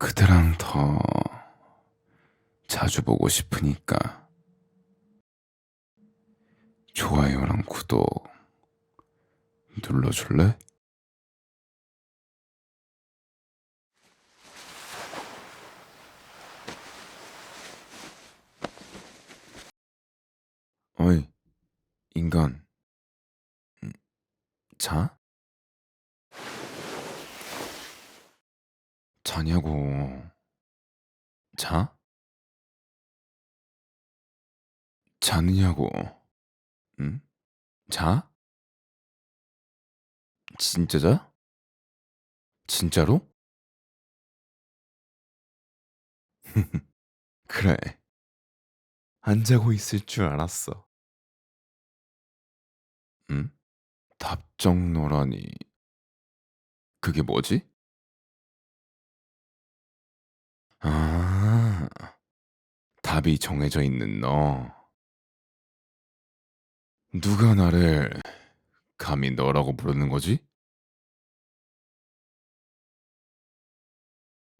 그대랑 더 자주 보고 싶으니까 좋아요랑 구독 눌러줄래? 어이, 인간. 음, 자? 자냐고. 자? 자느냐고. 응? 자? 진짜 자? 진짜로? 그래. 안 자고 있을 줄 알았어. 응? 답정너라니. 그게 뭐지? 아, 답이 정해져 있는 너. 누가 나를 감히 너라고 부르는 거지?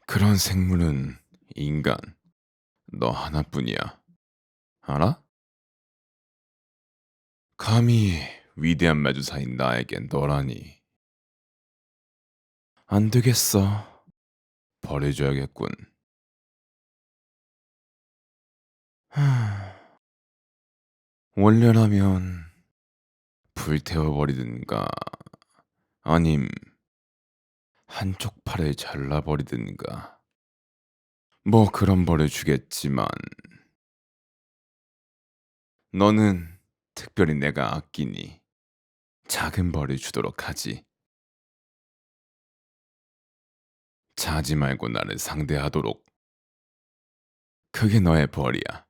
그런 생물은 인간, 너 하나뿐이야. 알아? 감히 위대한 마주사인 나에겐 너라니. 안 되겠어. 버려줘야겠군. 원래라면 불태워버리든가 아님 한쪽 팔을 잘라버리든가 뭐 그런 벌을 주겠지만 너는 특별히 내가 아끼니 작은 벌을 주도록 하지. 자지 말고 나를 상대하도록. 그게 너의 벌이야.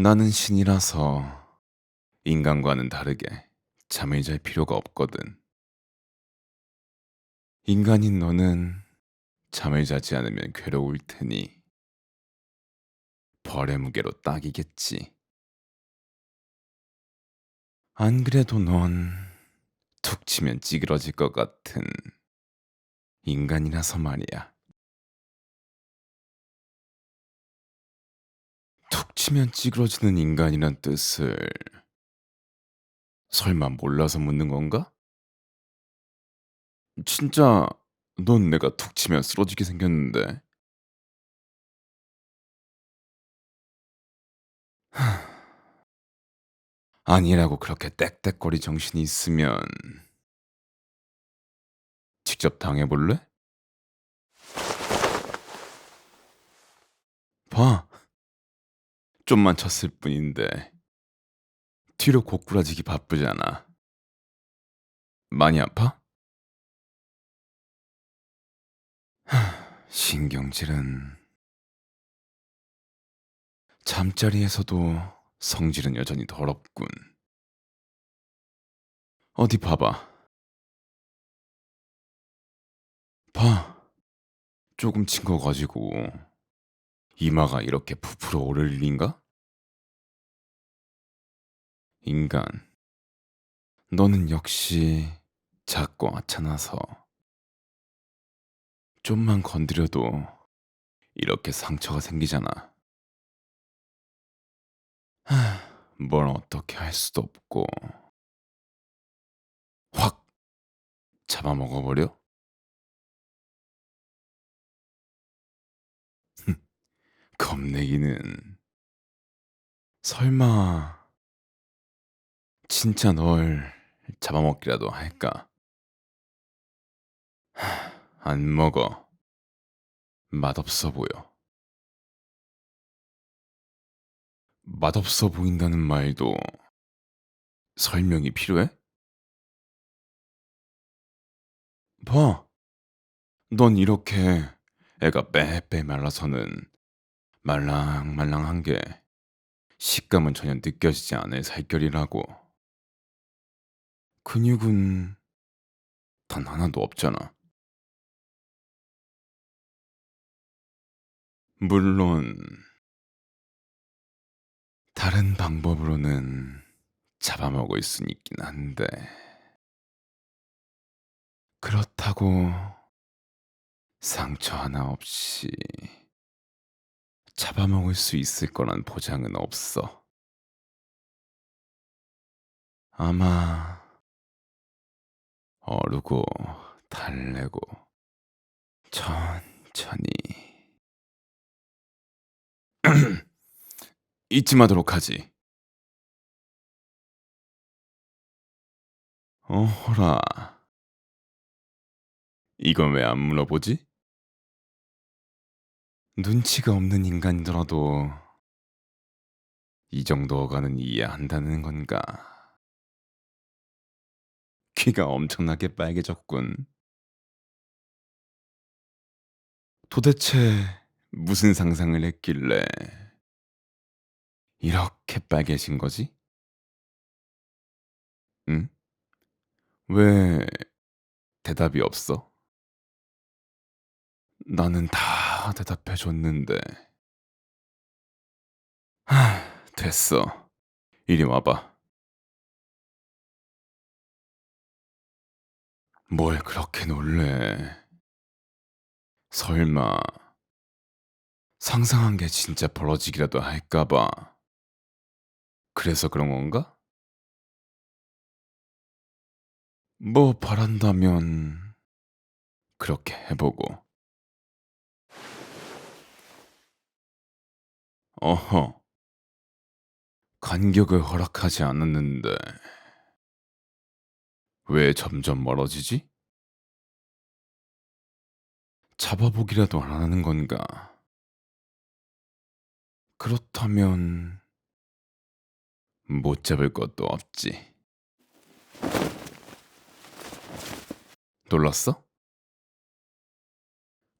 나는 신이라서 인간과는 다르게 잠을 잘 필요가 없거든. 인간인 너는 잠을 자지 않으면 괴로울 테니 벌의 무게로 딱이겠지. 안 그래도 넌 툭 치면 찌그러질 것 같은 인간이라서 말이야. 치면 찌그러지는 인간이란 뜻을 설마 몰라서 묻는 건가? 진짜 넌 내가 툭 치면 쓰러지게 생겼는데. 하... 아니라고 그렇게 떽떽거리 정신이 있으면 직접 당해볼래? 봐. 좀만 쳤을 뿐인데 뒤로 고꾸라지기 바쁘잖아. 많이 아파? 하, 신경질은 잠자리에서도 성질은 여전히 더럽군. 어디 봐봐. 봐. 조금 친 거 가지고 이마가 이렇게 부풀어 오를 일인가? 인간. 너는 역시 작고 아차나서 좀만 건드려도 이렇게 상처가 생기잖아. 하, 뭘 어떻게 할 수도 없고 확 잡아먹어버려? 겁내기는 설마 진짜 널 잡아먹기라도 할까? 하, 안 먹어. 맛없어 보여. 맛없어 보인다는 말도 설명이 필요해? 봐. 넌 이렇게 애가 빼빼 말라서는 말랑말랑한 게 식감은 전혀 느껴지지 않을 살결이라고. 근육은 단 하나도 없잖아. 물론 다른 방법으로는 잡아먹을 순 있긴 한데 그렇다고 상처 하나 없이 잡아먹을 수 있을 거란 보장은 없어. 아마 어르고 달래고 천천히 잊지마도록 하지. 어허라. 이건 왜 안 물어보지? 눈치가 없는 인간이더라도 이 정도 어간은 이해한다는 건가? 귀가 엄청나게 빨개졌군. 도대체 무슨 상상을 했길래 이렇게 빨개진 거지? 응? 왜 대답이 없어? 나는 다 대답해 줬는데. 하, 됐어. 이리 와봐. 뭘 그렇게 놀래? 설마 상상한 게 진짜 벌어지기라도 할까봐. 그래서 그런 건가? 뭐 바란다면 그렇게 해보고. 어허. 간격을 허락하지 않았는데 왜 점점 멀어지지? 잡아보기라도 안 하는 건가? 그렇다면 못 잡을 것도 없지. 놀랐어?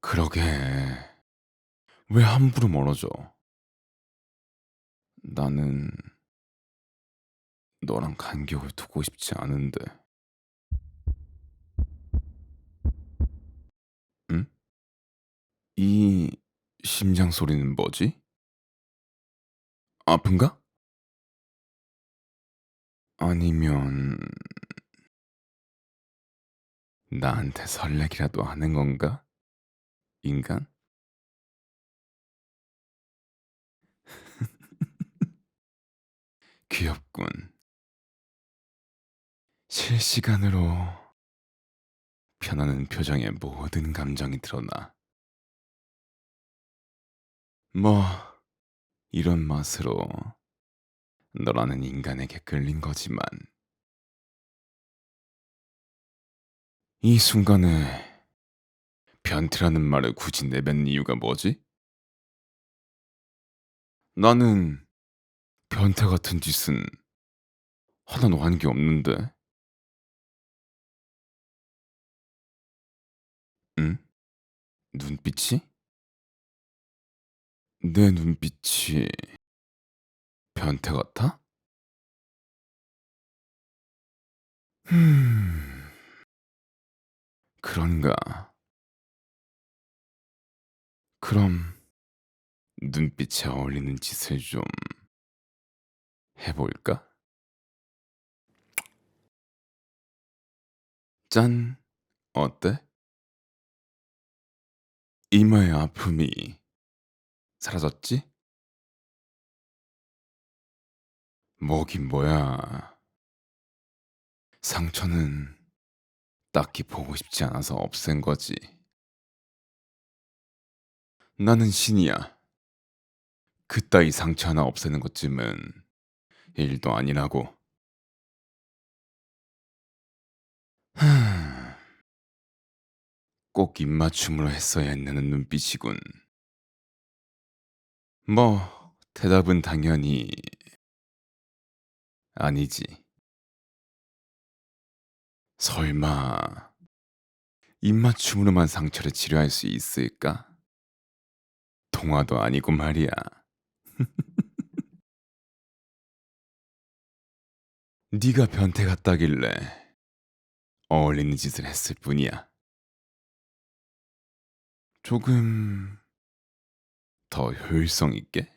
그러게. 왜 함부로 멀어져? 나는 너랑 간격을 두고 싶지 않은데. 응? 이 심장 소리는 뭐지? 아픈가? 아니면 나한테 설레기라도 하는 건가? 인간? 귀엽군. 실시간으로 변하는 표정에 모든 감정이 드러나. 뭐, 이런 맛으로 너라는 인간에게 끌린 거지만, 이 순간에 변태라는 말을 굳이 내뱉는 이유가 뭐지? 나는 변태 같은 짓은 하나도 한 게 없는데. 응? 눈빛이? 내 눈빛이 변태 같아? 음, 그런가. 그럼 눈빛에 어울리는 짓을 좀 해볼까? 짠, 어때? 이마의 아픔이 사라졌지? 뭐긴 뭐야. 상처는 딱히 보고 싶지 않아서 없앤 거지. 나는 신이야. 그따위 상처 하나 없애는 것쯤은 일도 아니라고. 하... 꼭 입맞춤으로 했어야 했는 눈빛이군. 뭐, 대답은 당연히 아니지. 설마 입맞춤으로만 상처를 치료할 수 있을까? 동화도 아니고 말이야. 네가 변태 같다길래 어울리는 짓을 했을 뿐이야. 조금 더 효율성 있게?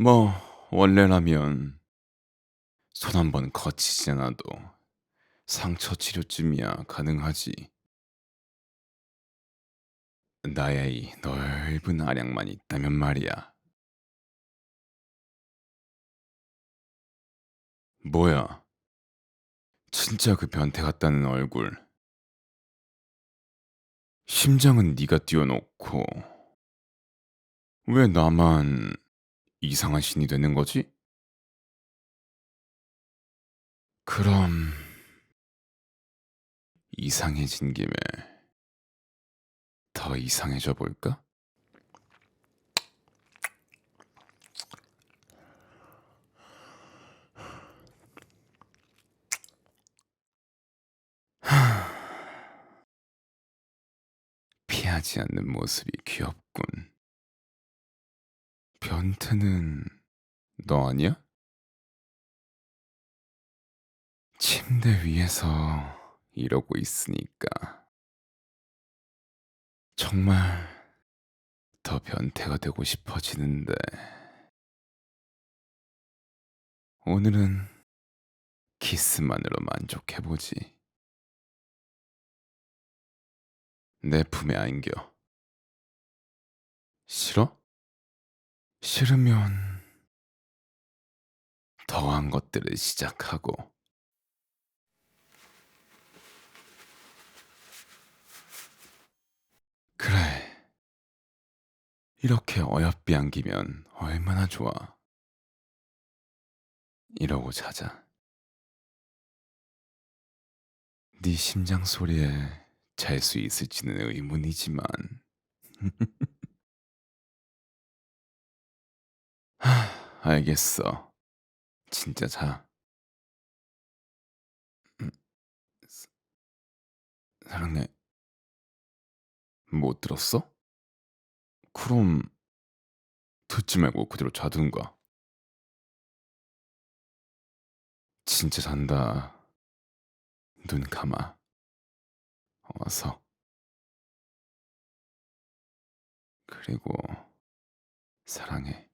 뭐 원래라면 손 한 번 거치지 않아도 상처 치료쯤이야 가능하지. 나의 이 넓은 안약만 있다면 말이야. 뭐야? 진짜 그 변태 같다는 얼굴. 심장은 네가 띄워놓고 왜 나만 이상한 신이 되는 거지? 그럼 이상해진 김에 더 이상해져 볼까? 하지 않는 모습이 귀엽군. 변태는 너 아니야? 침대 위에서 이러고 있으니까 정말 더 변태가 되고 싶어지는데 오늘은 키스만으로 만족해보지. 내 품에 안겨. 싫어? 싫으면 더한 것들을 시작하고 그래. 이렇게 어여삐 안기면 얼마나 좋아. 이러고 자자. 네 심장 소리에 잘 수 있을지는 의문이지만. 하, 알겠어. 진짜 자. 음, 사- 사랑해. 못 들었어? 그럼 듣지 말고 그대로 자든가. 진짜 잔다. 눈 감아. 어서. 그리고 사랑해.